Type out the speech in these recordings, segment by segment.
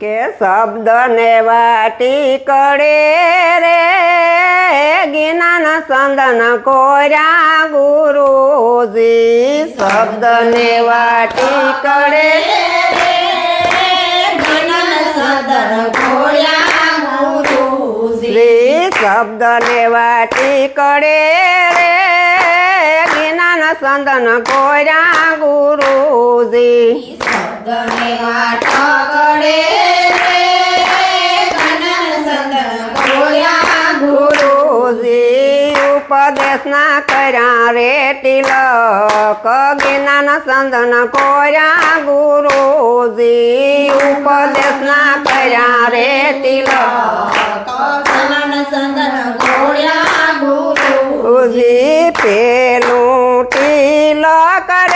કે શબ્દને વાટી કરે રે. જ્ઞાન સંદન કોર્યા ગુરુજી. શબ્દને વાટી કરે શબ્દને વાટી કરે રે. જ્ઞાન સંદન કોર્યા ગુરુજી. ગુરુજી, ઉપદેશના કર્યા રે તિલક. જ્ઞાન સંદન કોર્યા ગુરુજી, ઉપદેશના કર્યા રે તિલક. ગુરુજી, પેલું તિલક રે મારી આંખ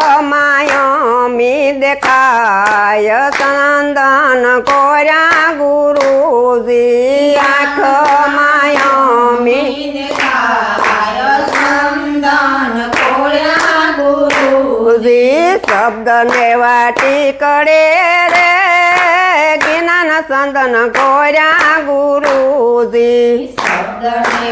દેખાય, સંદન કોર્યા ગુરુજી. આખ માયમી શબ્દ શબ્દને વાટી કડે રે જ્ઞાન સંદન કોર્યા ગુરુજી. ગુરુજી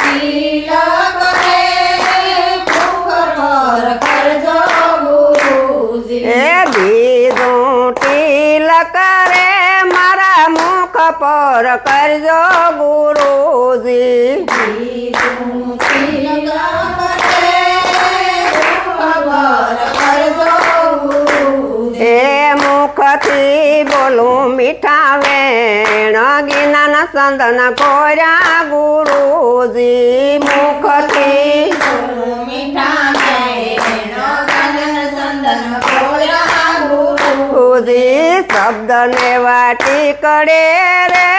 તિલક રે મારા મુખ પર કરજો ગુરુજી. એ મુખથી બોલું મીઠા વેણ જ્ઞાન સંદન કોર્યા ગુરુજી. મુખથી ગુરુજી શબ્દને વાટી કરે રે.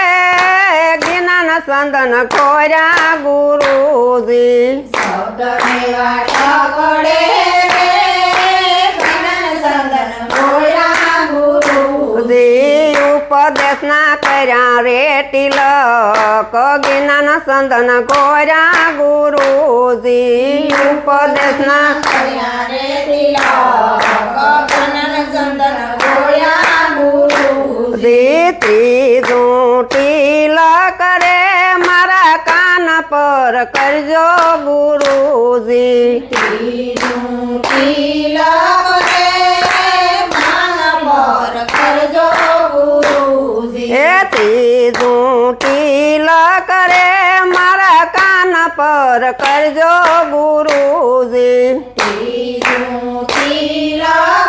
જ્ઞાન સંદન કોર્યા ગુરુજી. ગુરુજી. ઉપદેશના કર્યા રે તિલક. જ્ઞાન સંદન કોર્યા ગુરુજી. ઉપદેશના ગુરુજી ત્રીજું તિલક કરે મારા કાન પર કરજો ગુરુજી. ત્રીજું કાન પર કરજો ગુરુજી. ગુરુજી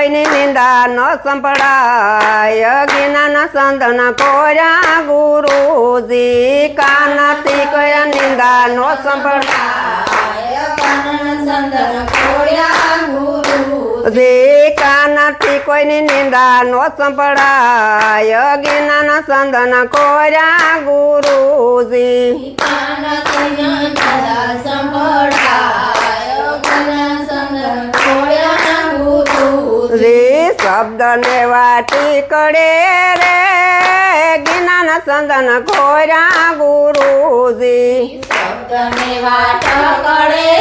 કોઈની નિંદા ન સંભળાય. જ્ઞાન સંદન કોર્યા ગુરુજી. કાનથી કયા નિંદા ન સંભળાય. જે કાનથી કોઈની નિંદા ન સંભળાય. જ્ઞાન સંદન કોર્યા ગુરુજી. રે શબ્દને વાટી કડે રે. જ્ઞાન સંદન ખોરા ગુરુજી. વાટ કડે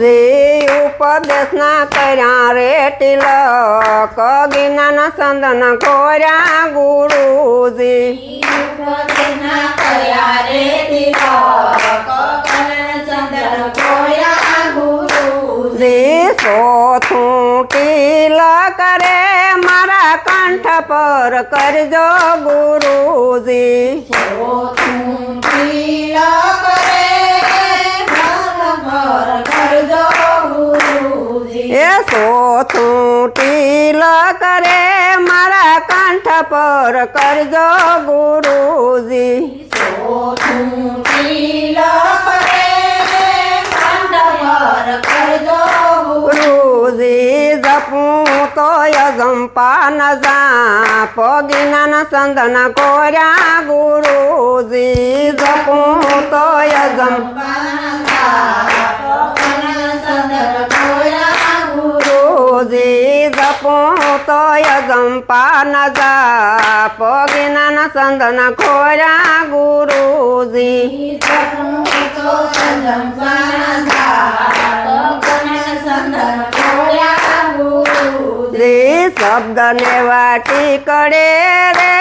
રે. ઉપદેશના કર્યા રે તિલક. જ્ઞાન સંદન ખોર્યા ગુરુજી. ઉપદેશના કર્યા રે તિલક. કનન સંદન ખોયા ગુરુજી શ્રી સોથું તિલક રે મારા કંઠ પર કરજો ગુરુજી ચોથું તિલક રે ઘર ઘર કરજો ગુરુજી એ સોથું તિલક રે મારા કંઠ પર કરજો ગુરુજી ચોથું તિલક રે કંઠ પર કરજો ગુરુજી જપું તો યજંપા ન જા. પગીના સંદન કોર્યા ગુરુજી જપું તો ગુરુજી જપું તો યજંપા ન જા. પગીના સંદન કોર્યા ગુરુજી શ્રી શબ્દ ને વાટી કડે રે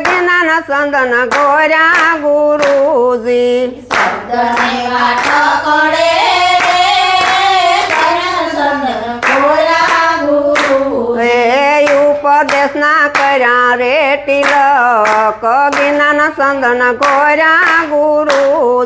જ્ઞાન સંદન ગોર્યા ગુરુજી હે ઉપદેશ ના કર્યા રે તિલક જ્ઞાન સંદન ગોર્યા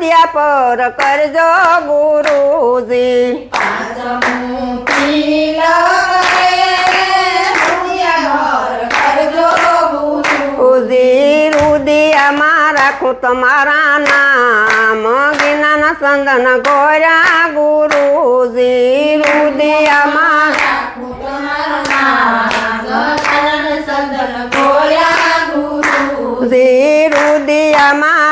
મારા રુદિયા પર કરજો ગુરુજી ઉદી રુદિયામાં રાખું તમારા નામ જ્ઞાન સંદન ગોર્યા ગુરુજી રુદિયામાં ઉદી રુદિયામાં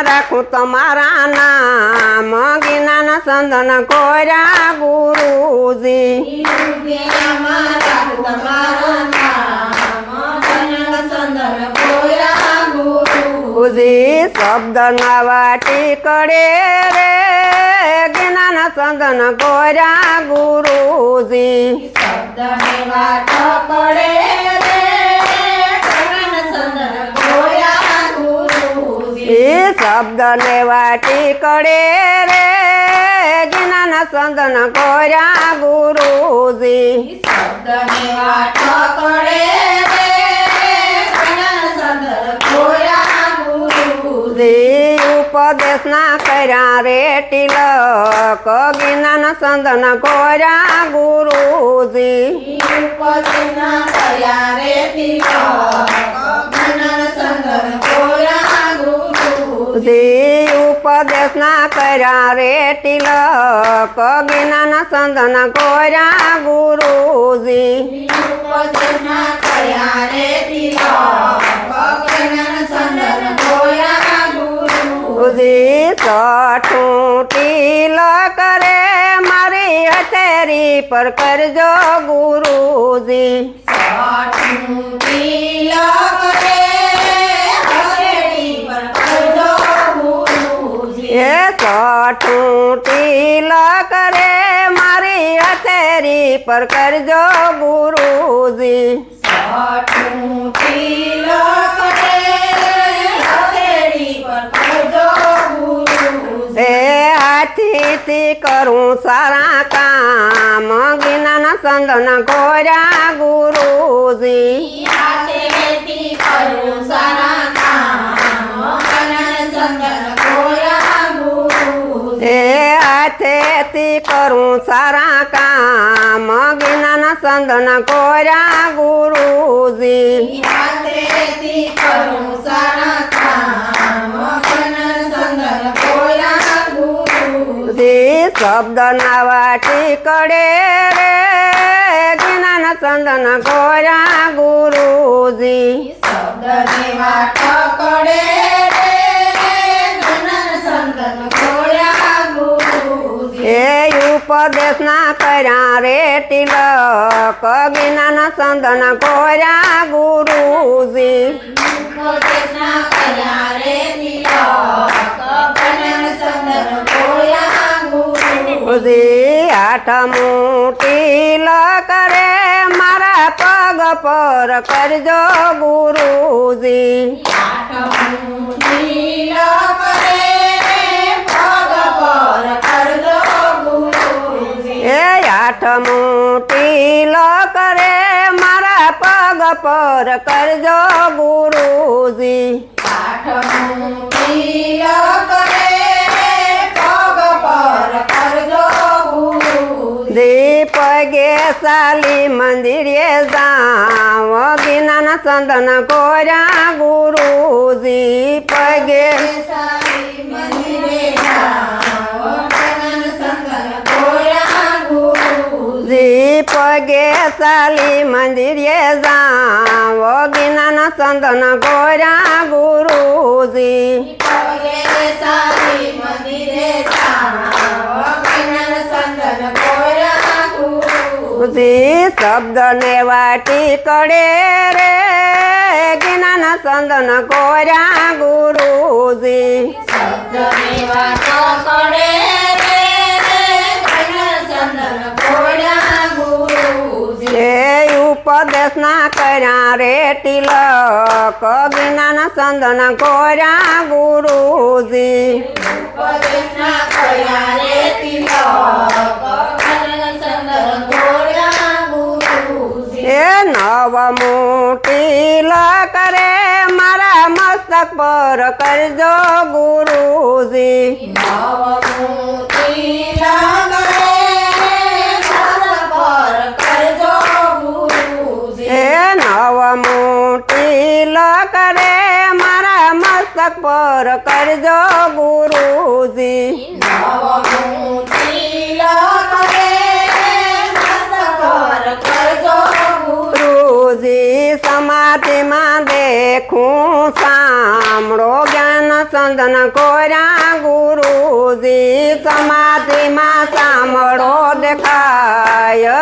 રાખું તમારા નામ. જ્ઞાન સંદન કોર્યા ગુરુજી. ઉદી શબ્દ નવા ટીકડે કડે રે. જ્ઞાન સંદન કોર્યા ગુરુજી. શબ્દ ને વાટી કરે રે. જ્ઞાન સંદન કર્યા ગુરુજી. ઉદી ઉપદેશ ના કર્યા રે તિલક. જ્ઞાન સંદન કર્યા ગુરુજી. ઉદી ઉપદેશ ના કર્યા રે તિલક જ્ઞાન સંદન કોર્યા ગુરુજી. ઉદી સઠું તિલક રે મારી હથેરી પર કરજો ગુરુજી. સઠું તિલક મારી હથેરી પર કરજો ગુરુજી એ હાથીથી કરું સારા કામ જ્ઞાન સંદન ગોર્યા ગુરુજી હાથેથી કરું સારા કામ. જ્ઞાન સંદન કોર્યા ગુરુજી. જે શબ્દ ના વાટી કડે રે સંદન કોર્યા ગુરુજી. શબ્દને વાટ કરે એ ઉપદેશના કર્યા રે તિલક જ્ઞાન સંદન કોર્યા ગુરુજી ઉપદેશના કર્યા રે તિલક ગણન સંતન ખોળ્યા ગુરુજી ગુરુજી આઠમું તિલક રે મારા પગ પર કરજો ગુરુજી આઠમું તિલક રે પગ પર કરજો ગુરુજી એ આઠમું તિલક રે મારા પગ પર કરજો ગુરુજી આઠમું તિલક રે પગ પર કરજો ગુરુજી દીપગે સાલી મંદિરે જાવ જ્ઞાન સંદન કોર્યા ગુરુજી પગે સારી પગે સાલી મંદિરે જાવ જ્ઞાન સંદન કોર્યા ગુરુજી પગે સારી મંદિરે જાઓ ગણન સંતન ખોળ્યા ગુરુજી જી શબ્દ ને વાટી કડે રે જ્ઞાન સંદન કોર્યા ગુરુજી શબ્દની વાતો કરે રે ગણન સંતન એ ઉપદેશના કર્યા રે તિલક જ્ઞાન સંદન કોર્યા ગુરુજી. એ નવ તિલક રે મારા મસ્તક પર કરજો ગુરુજી. એ તિલક રે મારા મસ્તક પર કરજો ગુરુજી ગુરુજી સમાધિમાં દેખું સાંભળો જ્ઞાન સંદન કોર્યા ગુરુજી સમાધિમાં સાંભળો દેખાય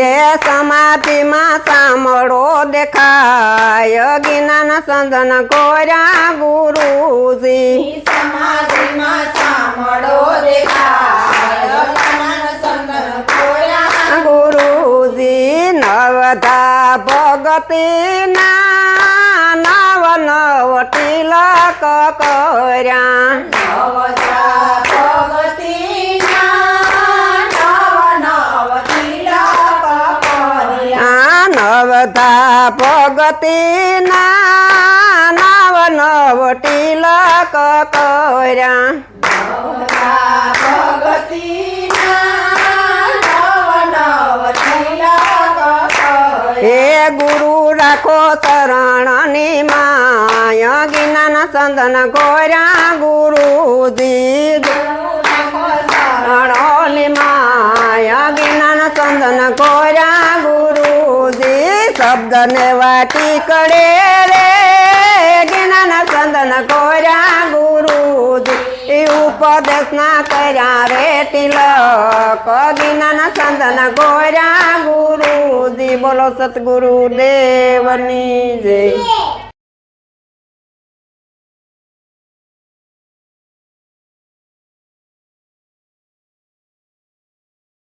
એ સમાધિમાં સાંભળો દેખાય. જ્ઞાન સંદન કોર્યા ગુરુજી. સમાધિમાં સાંભળો દેખાય. ગુરુજી. નવધા ભગતીના તિલક કર્યા હે ગુરુ, રાખો શરણની માય જ્ઞાન સંદન કોર્યા ગુરુજી. શરણની માય જ્ઞાન સંદન કોર્યા ગુરુજી. શબ્દને વાટી કડે રે જ્ઞાન સંદન ગુરુજી એ ઉપદેશના કર્યા રે તિલક. જ્ઞાન સંદન કોર્યા ગુરુજી બોલો સતગુરુ દેવની જય.